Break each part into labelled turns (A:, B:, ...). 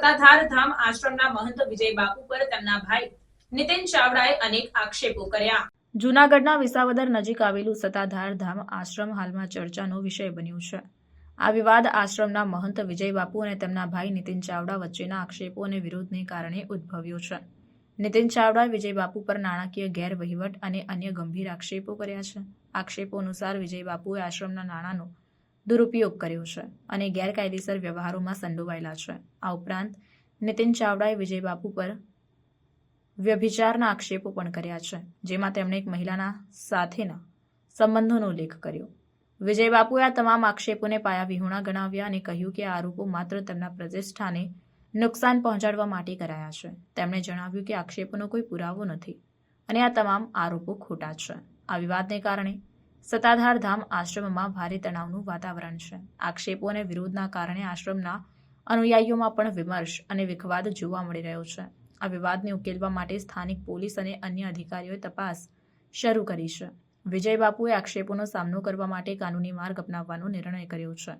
A: સત્તાધાર ધામ આશ્રમના મહંત વિજય બાપુ પર તેમના ભાઈ નીતિન ચાવડાએ અનેક આક્ષેપો કર્યા. જૂનાગઢના વિસાવદર નજીક આવેલું સતાધાર ધામ આશ્રમ હાલમાં ચર્ચાનો વિષય બન્યું છે. આ વિવાદ આશ્રમના મહંત વિજય બાપુ અને તેમના ભાઈ નીતિન ચાવડા વચ્ચેના આક્ષેપો અને વિરોધને કારણે ઉદ્ભવ્યો છે. નીતિન ચાવડાએ વિજય બાપુ પર નાણાકીય ગેરવહીવટ અને અન્ય ગંભીર આક્ષેપો કર્યા છે. આક્ષેપો અનુસાર વિજય બાપુએ આશ્રમના નાણાંનો દુરુપયોગ કર્યો છે અને ગેરકાયદેસર વ્યવહારોમાં સંડોવાયેલા છે. આ ઉપરાંત, નીતિન ચાવડાએ વિજય બાપુ પર વ્યભિચારના આક્ષેપો પણ કર્યા છે, જેમાં તેમણે એક મહિલાના સાથેના સંબંધોનો ઉલ્લેખ કર્યો. વિજય બાપુએ આ તમામ આક્ષેપોને પાયાવિહોણા ગણાવ્યા અને કહ્યું કે આ આરોપો માત્ર તેમના પ્રતિષ્ઠાને નુકસાન પહોંચાડવા માટે કરાયા છે. તેમણે જણાવ્યું કે આક્ષેપોનો કોઈ પુરાવો નથી અને આ તમામ આરોપો ખોટા છે. આ વિવાદને કારણે સત્તાધાર ધામ આશ્રમમાં ભારે તણાવનું વાતાવરણ છે. આક્ષેપો અને વિરોધના કારણે આશ્રમના અનુયાયીઓમાં પણ વિમર્શ અને વિખવાદ જોવા મળી રહ્યો છે. આ વિવાદને ઉકેલવા માટે સ્થાનિક પોલીસ અને અન્ય અધિકારીઓએ તપાસ શરૂ કરી છે. વિજય બાપુએ આક્ષેપોનો સામનો કરવા માટે કાનૂની માર્ગ અપનાવવાનો નિર્ણય કર્યો છે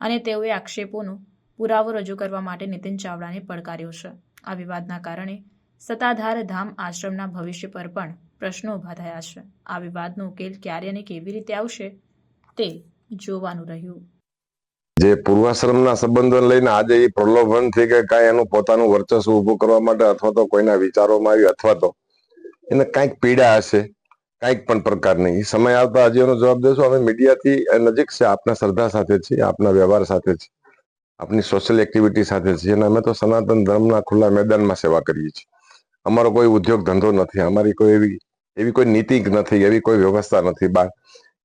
A: અને તેઓએ આક્ષેપોનો પુરાવો રજૂ કરવા માટે નીતિન ચાવડાને પડકાર્યો છે. આ વિવાદના કારણે સત્તાધાર ધામ આશ્રમના ભવિષ્ય પર પણ પ્રશ્નો ઊભા થયા છે. આ વિવાદનો ઉકેલ ક્યારે અને કેવી રીતે આવશે તે જોવાનું રહ્યું.
B: જે પૂર્વાશ્રમના સંબંધોને લઈને આજે એ પ્રલોભનથી કે કાંઈ એનું પોતાનું વર્ચસ્વ ઊભું કરવા માટે અથવા તો કોઈના વિચારોમાં આવી અથવા તો એને કાંઈક પીડા હશે, કાંઈક પણ પ્રકારની. સમય આવતા હજી એનો જવાબ દેશો, અમે મીડિયાથી નજીક છે, આપના શ્રદ્ધા સાથે છીએ, આપના વ્યવહાર સાથે છે આપની સોશિયલ એક્ટિવિટી સાથે છીએ. અને અમે તો સનાતન ધર્મના ખુલ્લા મેદાનમાં સેવા કરીએ છીએ. અમારો કોઈ ઉદ્યોગ ધંધો નથી, અમારી કોઈ એવી એવી કોઈ નીતિ નથી, એવી કોઈ વ્યવસ્થા નથી બહાર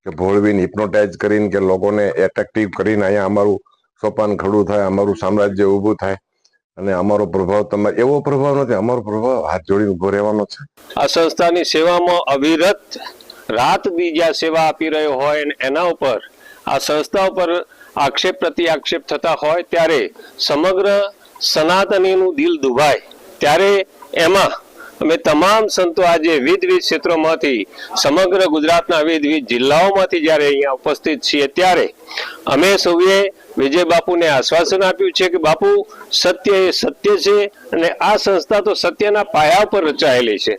B: કે ભોળવીને હિપ્નોટાઇઝ કરીને કે લોકોને એટ્રેક્ટિવ કરીને અહીંયા અમારું સોપાન ખડું થાય, અમારું સામ્રાજ્ય ઊભું થાય. અને અમારો પ્રભાવ તમારે એવો પ્રભાવ નથી, અમારો પ્રભાવ હાથ જોડીને ઊભો રહેવાનો છે.
C: આ સંસ્થાની સેવામાં અવિરત રાત બીજા સેવા આપી રહ્યો હોય અને એના ઉપર, આ સંસ્થા ઉપર આક્ષેપ પ્રતિ આક્ષેપ થતા હોય ત્યારે સમગ્ર સનાતનીનું દિલ દુભાય. ત્યારે એમાં અમે તમામ સંતો આજે વિવિધ ક્ષેત્રોમાંથી સમગ્ર ગુજરાતના વિવિધ જિલ્લાઓમાંથી જ્યારે અહીંયા ઉપસ્થિત છીએ ત્યારે અમે સૌએ વિજય બાપુને આશ્વાસન આપ્યું છે કે બાપુ, સત્ય એ સત્ય છે અને આ સંસ્થા તો સત્યના પાયા પર રચાયેલી છે.